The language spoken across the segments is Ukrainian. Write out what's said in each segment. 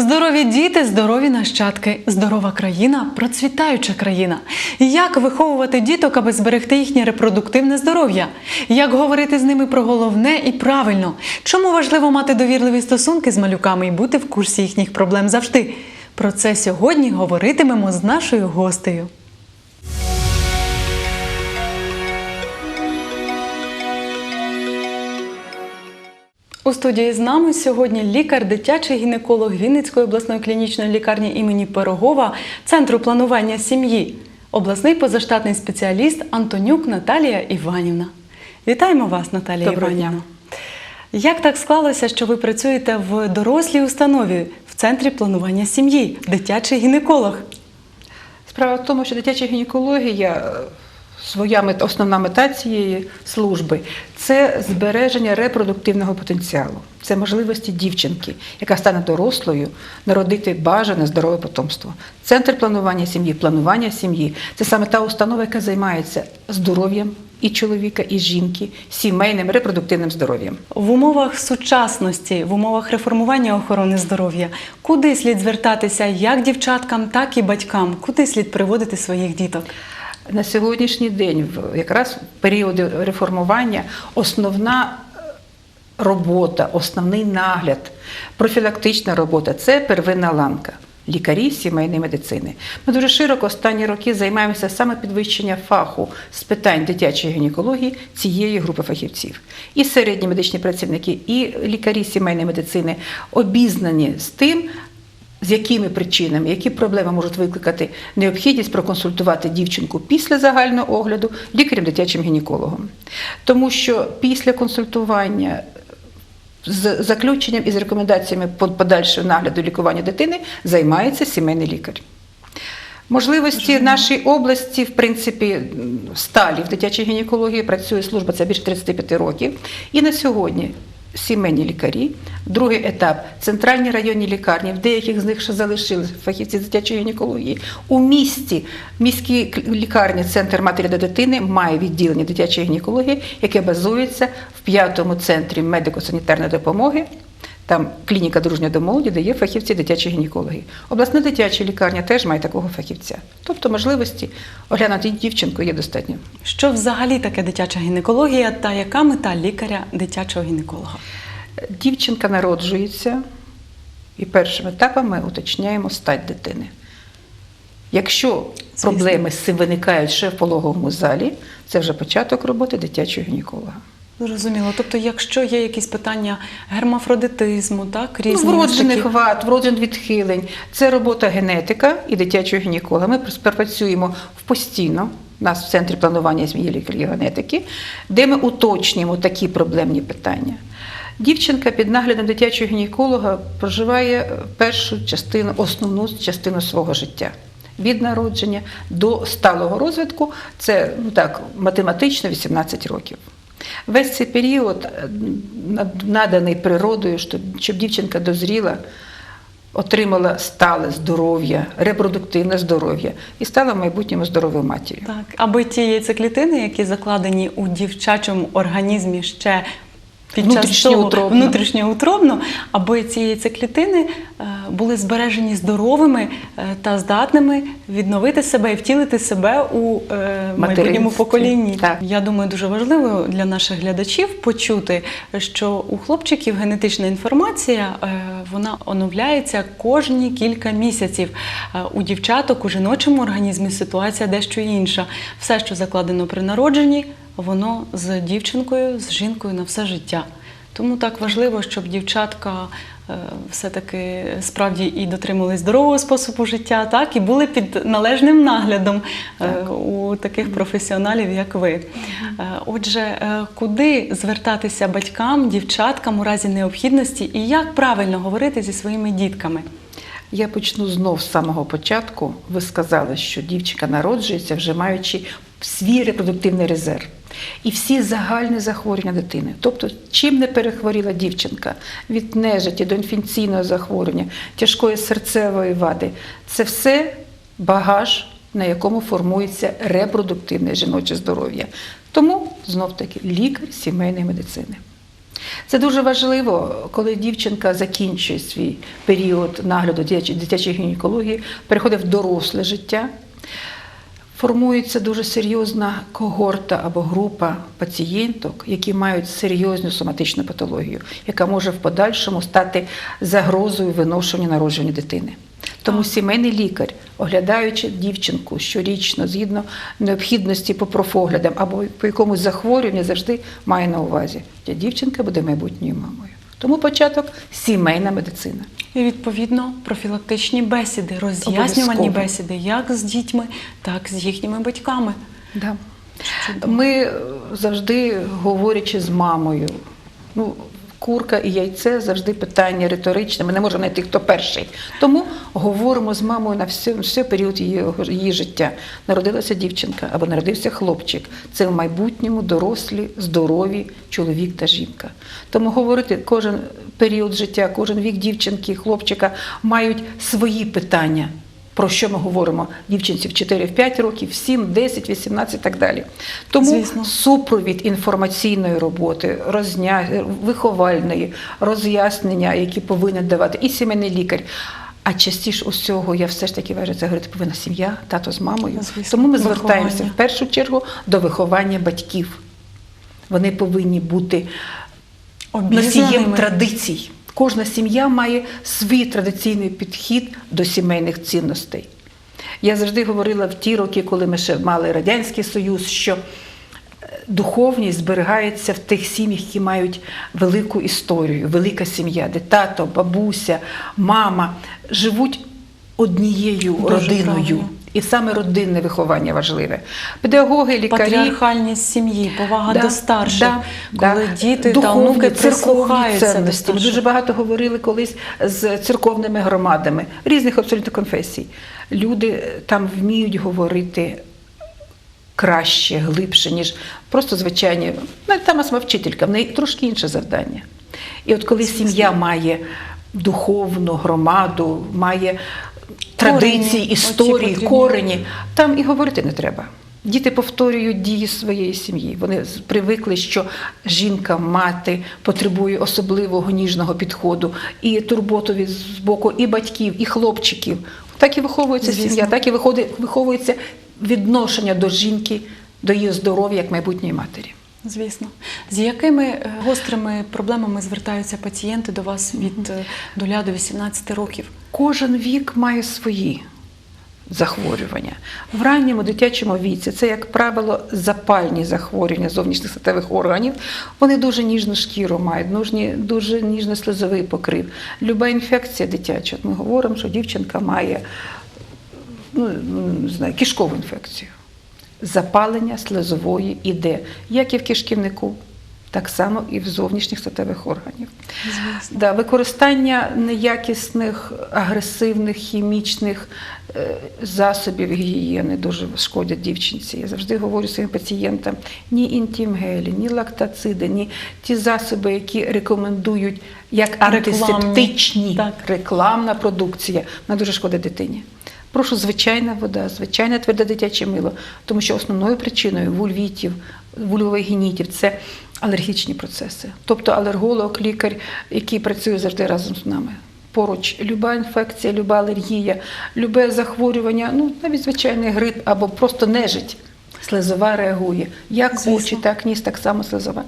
Здорові діти, здорові нащадки, здорова країна, процвітаюча країна. Як виховувати діток, аби зберегти їхнє репродуктивне здоров'я? Як говорити з ними про головне і правильно? Чому важливо мати довірливі стосунки з малюками і бути в курсі їхніх проблем завжди? Про це сьогодні говоритимемо з нашою гостею. У студії з нами сьогодні лікар, дитячий гінеколог Вінницької обласної клінічної лікарні імені Пирогова, Центру планування сім'ї, обласний позаштатний спеціаліст Антонюк Наталія Іванівна. Вітаємо вас, Наталія Доброго дня. Як так склалося, що ви працюєте в дорослій установі в центрі планування сім'ї, дитячий гінеколог? Справа в тому, що дитяча гінекологія, своя мет- основна мета цієї служби це збереження репродуктивного потенціалу, це можливості дівчинки, яка стане дорослою, народити бажане здорове потомство. Центр планування сім'ї, планування сім'ї це саме та установа, яка займається здоров'ям і чоловіка, і жінки, сімейним репродуктивним здоров'ям. В умовах сучасності, в умовах реформування охорони здоров'я, куди слід звертатися як дівчаткам, так і батькам, куди слід приводити своїх діток? На сьогоднішній день, в- якраз в періоди реформування, основна е, робота, основний нагляд, профілактична робота це первинна ланка. Лікарі сімейної медицини. Ми дуже широко останні роки займаємося саме підвищення фаху з питань дитячої гінекології цієї групи фахівців. І середні медичні працівники, і лікарі сімейної медицини обізнані з тим, з якими причинами, які проблеми можуть викликати необхідність проконсультувати дівчинку після загального огляду лікарем дитячим гінекологом. Тому що після консультування з заключенням і з рекомендаціями подальшого нагляду лікування дитини займається сімейний лікар. Можливості в нашій області, в принципі, сталі в дитячій гінекології працює служба це більше 35 років. І на сьогодні сімейні лікарі, другий етап центральні районні лікарні, в деяких з них ще залишилися фахівці дитячої гінекології. У місті міській лікарні Центр матері та дитини має відділення дитячої гінекології, яке базується в п'ятому центрі медико-санітарної допомоги. Там клініка дружня до молоді, де є фахівці дитячої гінекології. Обласна дитяча лікарня теж має такого фахівця. Тобто можливості оглянути дівчинку є достатньо. Що взагалі таке дитяча гінекологія та яка мета лікаря дитячого гінеколога? Дівчинка народжується, і першим етапом ми уточняємо стать дитини. Якщо Звісно. проблеми з цим виникають ще в пологовому залі, це вже початок роботи дитячого гінеколога. Зрозуміло. Тобто, якщо є якісь питання гермафродитизму, так Ну, різні вроджених такі- вад, вроджених відхилень. Це робота генетика і дитячого гінеколога. Ми співпрацюємо в постійно. У нас в центрі планування лікарів генетики, де ми уточнюємо такі проблемні питання. Дівчинка під наглядом дитячого гінеколога проживає першу частину, основну частину свого життя. Від народження до сталого розвитку це ну так, математично 18 років. Весь цей період е, наданий природою, щоб, дівчинка дозріла, отримала стале здоров'я, репродуктивне здоров'я і стала майбутньому здоровою матір'ю. Так, аби ті яйцеклітини, які закладені у дівчачому організмі ще Внутрішньоутробно. внутрішньоутробно, аби ці яйцеклітини е, були збережені здоровими е, та здатними відновити себе і втілити себе у е, майбутньому поколінні. Так. Я думаю, дуже важливо для наших глядачів почути, що у хлопчиків генетична інформація вона оновляється кожні кілька місяців. У дівчаток у жіночому організмі ситуація дещо інша. Все, що закладено при народженні, воно з дівчинкою, з жінкою на все життя. Тому так важливо, щоб дівчатка е, все-таки справді і дотримувались здорового способу життя, так і були під належним наглядом е, у таких професіоналів, як ви. Е, Отже, куди звертатися батькам, дівчаткам у разі необхідності, і як правильно говорити зі своїми дітками? Я почну знов з самого початку. Ви сказали, що дівчинка народжується, вже маючи свій репродуктивний резерв. І всі загальні захворювання дитини. Тобто, чим не перехворіла дівчинка від нежиті до інфекційного захворювання, тяжкої серцевої вади, це все багаж, на якому формується репродуктивне жіноче здоров'я. Тому знов таки лікар сімейної медицини. Це дуже важливо, коли дівчинка закінчує свій період нагляду дитячої гінекології, переходить в доросле життя. Формується дуже серйозна когорта або група пацієнток, які мають серйозну соматичну патологію, яка може в подальшому стати загрозою виношення народження дитини. Тому сімейний лікар, оглядаючи дівчинку щорічно, згідно необхідності по профоглядам або по якомусь захворюванню, завжди має на увазі, що дівчинка буде майбутньою мамою. Тому початок сімейна медицина. І відповідно профілактичні бесіди, роз'яснювальні бесіди, як з дітьми, так і з їхніми батьками. Да. Ми завжди говорячи з мамою, ну, курка і яйце завжди питання риторичне. Ми не можемо знайти, хто перший. Тому говоримо з мамою на все, все період її, її життя. Народилася дівчинка або народився хлопчик. Це в майбутньому дорослі, здорові чоловік та жінка. Тому говорити кожен період життя, кожен вік дівчинки, хлопчика мають свої питання. Про що ми говоримо дівчинці в 4-5 років, в 7, 10, 18 і так далі. Тому Звісно. супровід інформаційної роботи, розня... виховальної, роз'яснення, які повинен давати і сімейний лікар. А частіше усього я все ж таки вважаю, це говорити повинна сім'я, тато з мамою. Звісно, Тому ми звертаємося виховання. в першу чергу до виховання батьків. Вони повинні бути носієм традицій. Кожна сім'я має свій традиційний підхід до сімейних цінностей. Я завжди говорила в ті роки, коли ми ще мали Радянський Союз, що е, духовність зберігається в тих сім'ях, які мають велику історію, велика сім'я, де тато, бабуся, мама живуть однією Дуже родиною. правильно. І саме родинне виховання важливе. Педагоги, лікарі, Патріархальність сім'ї, повага Да, до старших, да, коли да. діти та онуки прислухаються до цінності. Ми дуже багато говорили колись з церковними громадами різних абсолютно конфесій. Люди е, там вміють говорити краще, глибше, ніж просто звичайні. Навіть там сама вчителька, в неї трошки інше завдання. І от коли сім'я має духовну громаду, має традиції, історії, корені, там і говорити не треба. Діти повторюють дії своєї сім'ї. Вони привикли, що жінка, мати потребує особливого ніжного підходу і турботу від з боку і батьків, і хлопчиків. Так і виховується Звісно. сім'я, так і виходить, виховується відношення до жінки, до її здоров'я як майбутньої матері. Звісно. З якими е, гострими проблемами звертаються пацієнти до вас від доля до 18 років? Кожен вік має свої захворювання. В ранньому дитячому віці це, як правило, запальні захворювання зовнішніх статевих органів. Вони дуже ніжну шкіру мають, нужні, дуже ніжний слизовий покрив. Люба інфекція дитяча. Ми говоримо, що дівчинка має ну, не знаю, кишкову інфекцію. Запалення слизової іде, як і в кишківнику, так само і в зовнішніх статевих органів. Звісно. Да, використання неякісних, агресивних, хімічних е, засобів гігієни дуже шкодять дівчинці. Я завжди говорю своїм пацієнтам: ні інтімгелі, ні лактациди, ні ті засоби, які рекомендують як антисептичні рекламна продукція, вона дуже шкодить дитині. Прошу звичайна вода, звичайне тверде дитяче мило, тому що основною причиною вульвітів, вульвових генітів це алергічні процеси. Тобто алерголог, лікар, який працює завжди разом з нами. Поруч люба інфекція, люба алергія, любе захворювання, ну навіть звичайний грип або просто нежить. Слизова реагує. Як очі, так ніс, так само слизова.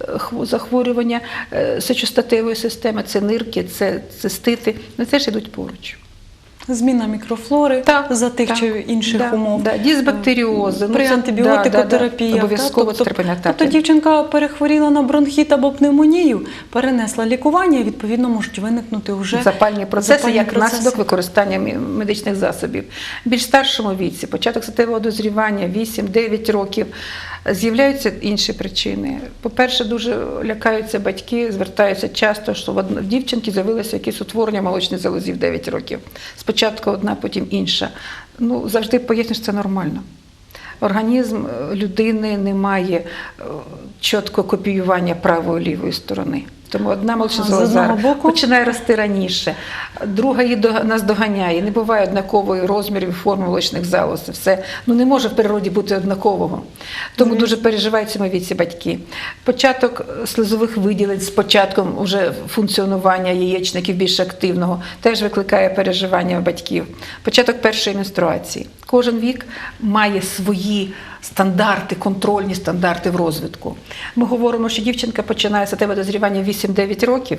Е, хво- Захворювання е, сечостатевої системи, це нирки, це цистити, вони теж йдуть поруч. Зміна мікрофлори за тих так, чи інших да, умов. Да, дисбактеріози. При ну, антибіотикотерапії. да, да, Обов'язково це треба пам'ятати. Тобто дівчинка перехворіла на бронхіт або пневмонію, перенесла лікування, і відповідно можуть виникнути вже запальні процеси запальні як процеси. наслідок використання медичних засобів. Більш старшому віці, початок статевого дозрівання, 8-9 років, з'являються інші причини. По-перше, дуже лякаються батьки, звертаються часто, що в дівчинки з'явилося якесь утворення молочних залозів в 9 років. Спочатку одна, потім інша. Ну, завжди пояснюю, що це нормально. організм е, людини не має е, чіткого копіювання правої лівої сторони. Тому одна молочна Ага, з одного боку. починає рости раніше, друга її до- нас доганяє. Не буває однакової розмірів і форми молочних залоз. Все ну не може в природі бути однакового. Тому дуже переживають в цьому віці батьки. Початок слизових виділень з початком уже функціонування яєчників більш активного теж викликає переживання батьків. Початок першої менструації. Кожен вік має свої стандарти, контрольні стандарти в розвитку. Ми говоримо, що дівчинка починає статеве дозрівання в 8-9 років.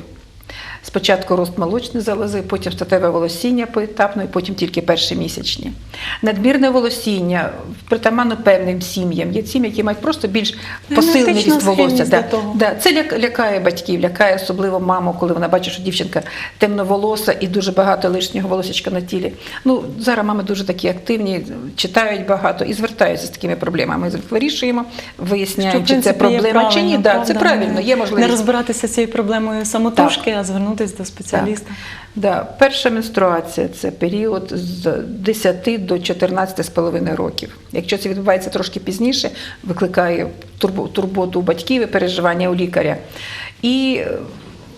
Спочатку рост молочної залози, потім статеве волосіння поетапно, і потім тільки перші місячні. Надмірне волосіння притаманно певним сім'ям. Є сім'ї, які мають просто більш посилений Генетична ріст волосся. Да, да. Це ляк- лякає батьків, лякає особливо маму, коли вона бачить, що дівчинка темноволоса і дуже багато лишнього волосечка на тілі. Ну, зараз мами дуже такі активні, читають багато і звертаються з такими проблемами. Ми вирішуємо, виясняємо, чи це проблема чи ні. Да, це правильно, є Не розбиратися з цією проблемою самотужки, а звернутися до спеціаліста. Да. Перша менструація це період з 10 до 14,5 років. Якщо це відбувається трошки пізніше, викликає турботу у батьків і переживання у лікаря. І е,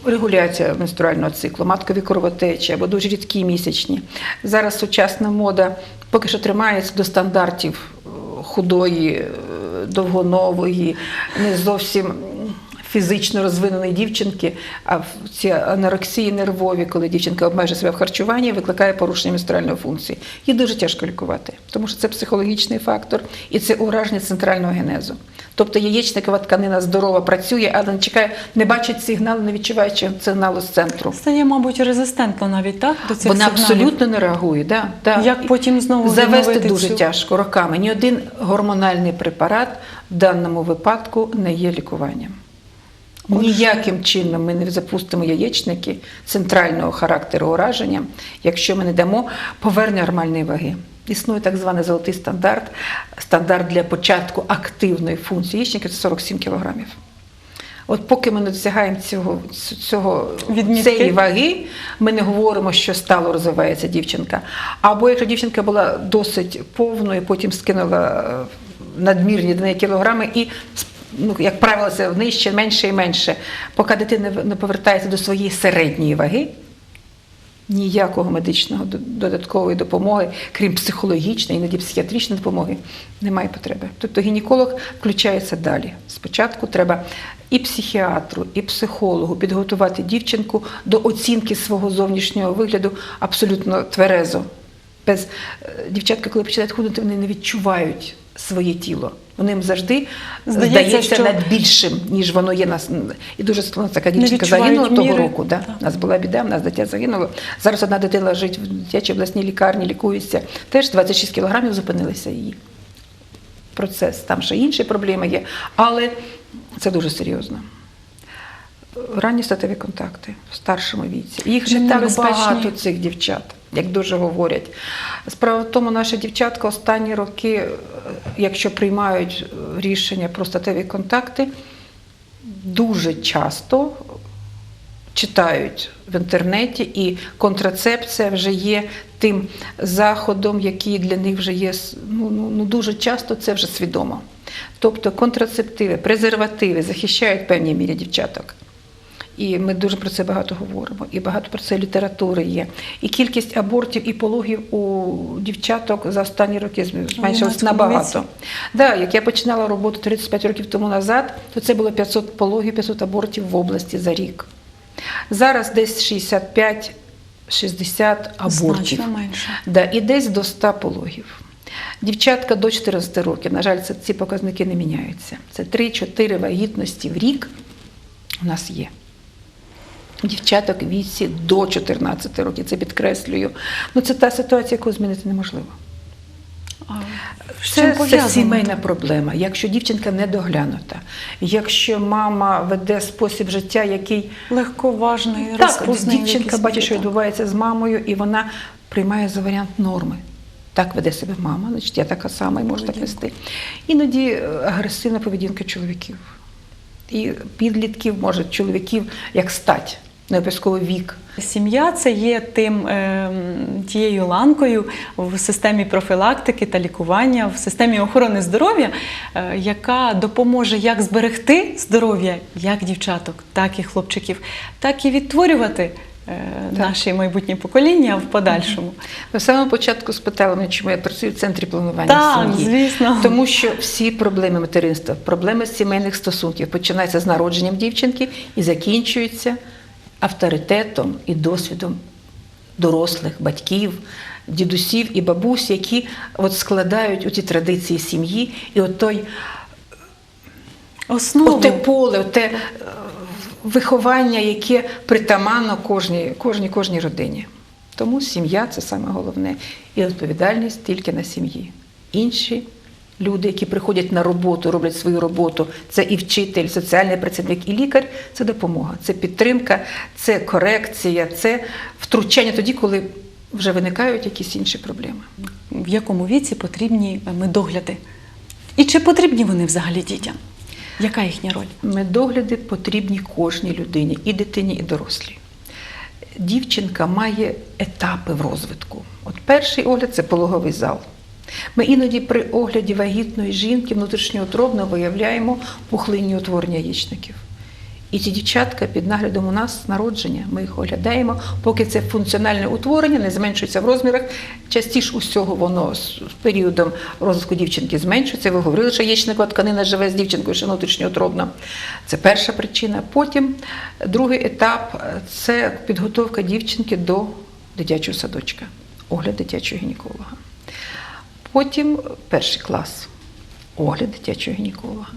регуляція менструального циклу, маткові кровотечі або дуже рідкі місячні. Зараз сучасна мода поки що тримається до стандартів е, худої, е, довгонової, не зовсім фізично розвиненої дівчинки, а ці анорексії нервові, коли дівчинка обмежує себе в харчуванні, викликає порушення менструальної функції. Її дуже тяжко лікувати, тому що це психологічний фактор і це ураження центрального генезу. Тобто яєчникова тканина здорова працює, але не чекає, не бачить сигналу, не відчуває сигналу з центру. Стає, мабуть, резистентно навіть так до цих Вона сигналів. абсолютно не реагує. Да, да. Як потім знову завести дуже цю- тяжко роками. Ні один гормональний препарат в даному випадку не є лікуванням. Ніяким чином ми не запустимо яєчники центрального характеру ураження, якщо ми не дамо повернення нормальної ваги. Існує так званий золотий стандарт, стандарт для початку активної функції яєчника це 47 кілограмів. От поки ми не досягаємо цього, цього Відмітки. цієї ваги, ми не говоримо, що стало розвивається дівчинка. Або якщо дівчинка була досить повною, потім скинула е, надмірні неї кілограми і. Ну, як правило, це ще менше і менше. Поки дитина не повертається до своєї середньої ваги, ніякого медичного додаткової допомоги, крім психологічної, іноді психіатричної допомоги, немає потреби. Тобто гінеколог включається далі. Спочатку треба і психіатру, і психологу підготувати дівчинку до оцінки свого зовнішнього вигляду абсолютно тверезо. Без е, дівчатка, коли починають худнути, вони не відчувають своє тіло. Вони завжди Здається, здається, що- над більшим, ніж воно є нас. І дуже ну, така дівчинка загинула загинула того року. Да? Так. У нас була біда, у нас дитя загинуло. Зараз одна дитина лежить в дитячій обласній лікарні, лікується. Теж 26 кілограмів зупинилися її. Процес. Там ще інші проблеми є, але це дуже серйозно. Ранні статеві контакти в старшому віці. Їх не так багато цих дівчат, як дуже говорять. Справа в тому, наші дівчатка останні роки, е, якщо приймають е, рішення про статеві контакти, дуже часто читають в інтернеті, і контрацепція вже є тим заходом, який для них вже є ну, ну, ну, дуже часто це вже свідомо. Тобто контрацептиви, презервативи захищають в певній мірі дівчаток. І ми дуже про це багато говоримо, і багато про це літератури є. І кількість абортів і пологів у дівчаток за останні роки зменшилась набагато. Да, як я починала роботу 35 років тому назад, то це було 500 пологів, 500 абортів в області за рік. Зараз десь 65-60 абортів. Менше. Да, і десь до 100 пологів. Дівчатка до 14 років, на жаль, це, ці показники не міняються. Це 3-4 вагітності в рік у нас є. Дівчаток віці до 14 років, це підкреслюю. Ну, це та ситуація, яку змінити неможливо. Це, це сімейна проблема. Якщо дівчинка не доглянута, якщо мама веде спосіб життя, який Легковажний, так, дівчинка бачить, що відбувається з мамою, і вона приймає за варіант норми. Так веде себе мама, значить я така сама і можу так вести. Іноді е, агресивна поведінка чоловіків. І підлітків, може, чоловіків як стать. не обов'язково вік. Сім'я це є тим ем, тією ланкою в системі профілактики та лікування, в системі охорони здоров'я, е, яка допоможе як зберегти здоров'я як дівчаток, так і хлопчиків, так і відтворювати наші майбутні покоління в подальшому. Ви в самому початку спитали мене, чому я працюю в центрі планування Так, сім'ї. звісно. Тому що всі проблеми материнства, проблеми сімейних стосунків починаються з народженням дівчинки і закінчуються авторитетом і досвідом дорослих батьків, дідусів і бабусь, які от складають у ті традиції сім'ї, і от той Основу Оте поле, те е, виховання, яке притаманно кожній, кожній, кожній родині. Тому сім'я це саме головне. І відповідальність тільки на сім'ї. Інші люди, які приходять на роботу, роблять свою роботу, це і вчитель, соціальний працівник, і лікар це допомога, це підтримка, це корекція, це втручання тоді, коли вже виникають якісь інші проблеми. в якому віці потрібні медогляди? І чи потрібні вони взагалі дітям? Яка їхня роль? Медогляди потрібні кожній людині, і дитині, і дорослій. Дівчинка має етапи в розвитку. От перший огляд це пологовий зал. Ми іноді при огляді вагітної жінки внутрішньоутробно виявляємо пухлинні утворення яєчників. І ці дівчатка під наглядом у нас народження. Ми їх оглядаємо, поки це функціональне утворення не зменшується в розмірах. Частіше усього воно з періодом розвитку дівчинки зменшується. Ви говорили, що яєчникова тканина живе з дівчинкою, що внутрішньоутробно. Це перша причина. Потім другий етап це підготовка дівчинки до дитячого садочка, огляд дитячого гінеколога. Потім перший клас огляд дитячого гінеколога.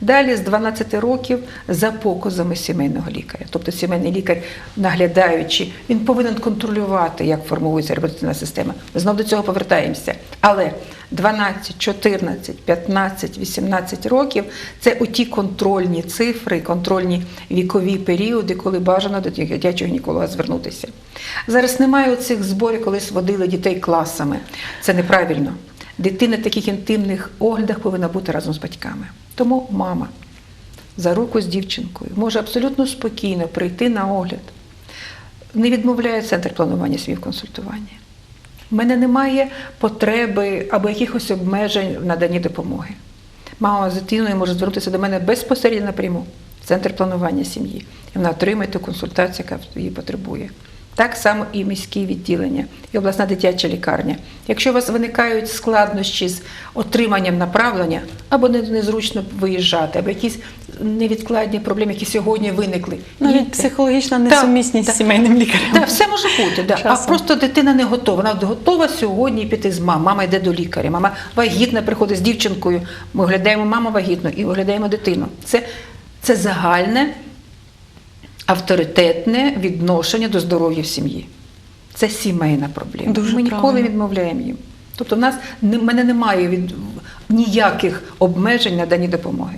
Далі з 12 років за показами сімейного лікаря. Тобто сімейний лікар, наглядаючи, він повинен контролювати, як формується репродуктивна система. Ми знов до цього повертаємося. Але 12, 14, 15, 18 років це оті контрольні цифри, контрольні вікові періоди, коли бажано до дитячого гінеколога звернутися. Зараз немає оцих зборів, колись водили дітей класами. Це неправильно. Дитина в таких інтимних оглядах повинна бути разом з батьками. Тому мама за руку з дівчинкою може абсолютно спокійно прийти на огляд. Не відмовляє центр планування свій в консультуванні. У мене немає потреби або якихось обмежень в наданні допомоги. Мама з дитиною може звернутися до мене безпосередньо напряму в центр планування сім'ї. І вона отримає ту консультацію, яка її потребує. Так само і міські відділення, і обласна дитяча лікарня. Якщо у вас виникають складнощі з отриманням направлення, або незручно виїжджати, або якісь невідкладні проблеми, які сьогодні виникли, Навіть їдьте. психологічна несумісність так. з сімейним лікарем. Так, все може бути, да. а просто дитина не готова. Вона готова сьогодні піти з мамою. Мама йде до лікаря. Мама вагітна приходить з дівчинкою. Ми оглядаємо маму вагітну і оглядаємо дитину. Це, це загальне авторитетне відношення до здоров'я в сім'ї. Це сімейна проблема. Дуже Ми ніколи правильно. відмовляємо їм. Тобто, в нас в мене немає від, ніяких обмежень на дані допомоги.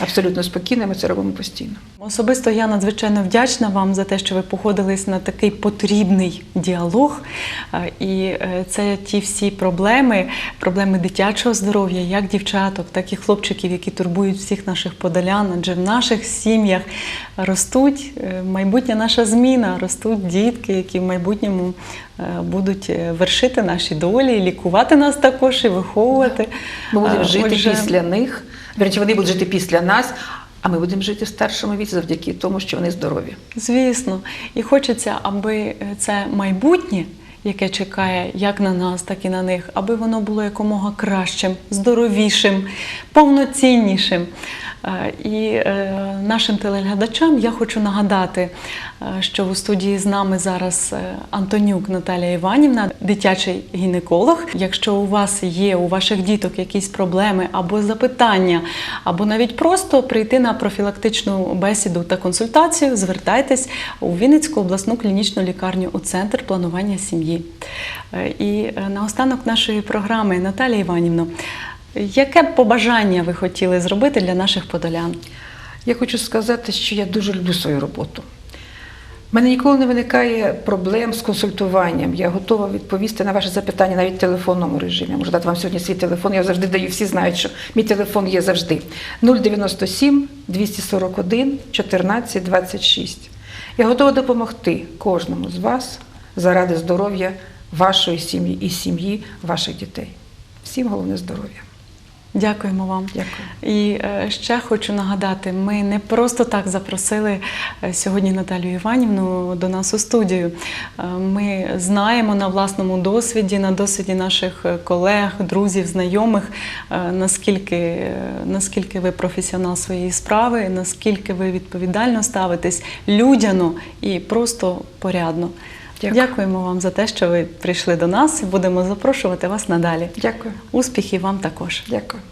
Абсолютно спокійно, ми це робимо постійно. Особисто я надзвичайно вдячна вам за те, що ви погодились на такий потрібний діалог. Е, І е, це ті всі проблеми, проблеми дитячого здоров'я, як дівчаток, так і хлопчиків, які турбують всіх наших подолян. Адже в наших сім'ях ростуть е, майбутня наша зміна, ростуть дітки, які в майбутньому будуть вершити наші долі, лікувати нас також і виховувати. Ми будемо жити отже, після них, вірніше, вони будуть жити після нас, а ми будемо жити в старшому віці завдяки тому, що вони здорові. Звісно, і хочеться, аби це майбутнє, яке чекає як на нас, так і на них, аби воно було якомога кращим, здоровішим, повноціннішим. Е, І е, нашим телеглядачам я хочу нагадати, е, що у студії з нами зараз Антонюк Наталія Іванівна, дитячий гінеколог. Якщо у вас є у ваших діток якісь проблеми або запитання, або навіть просто прийти на профілактичну бесіду та консультацію, звертайтесь у Вінницьку обласну клінічну лікарню у центр планування сім'ї. І наостанок нашої програми Наталія Іванівна, яке побажання ви хотіли зробити для наших подолян? Я хочу сказати, що я дуже люблю свою роботу. У мене ніколи не виникає проблем з консультуванням. Я готова відповісти на ваші запитання навіть в телефонному режимі. Я Можу дати вам сьогодні свій телефон. Я завжди даю, всі знають, що мій телефон є завжди. 097 241 14 26. Я готова допомогти кожному з вас заради здоров'я вашої сім'ї і сім'ї ваших дітей. Всім головне здоров'я. Дякуємо вам. Дякую. І е, ще хочу нагадати: ми не просто так запросили е, сьогодні Наталію Іванівну до нас у студію. Е, Ми знаємо на власному досвіді, на досвіді наших колег, друзів, знайомих, наскільки, наскільки ви професіонал своєї справи, наскільки ви відповідально ставитесь людяно і просто порядно. Дякую. Дякуємо вам за те, що ви прийшли до нас і будемо запрошувати вас надалі. Дякую. Успіхів вам також. Дякую.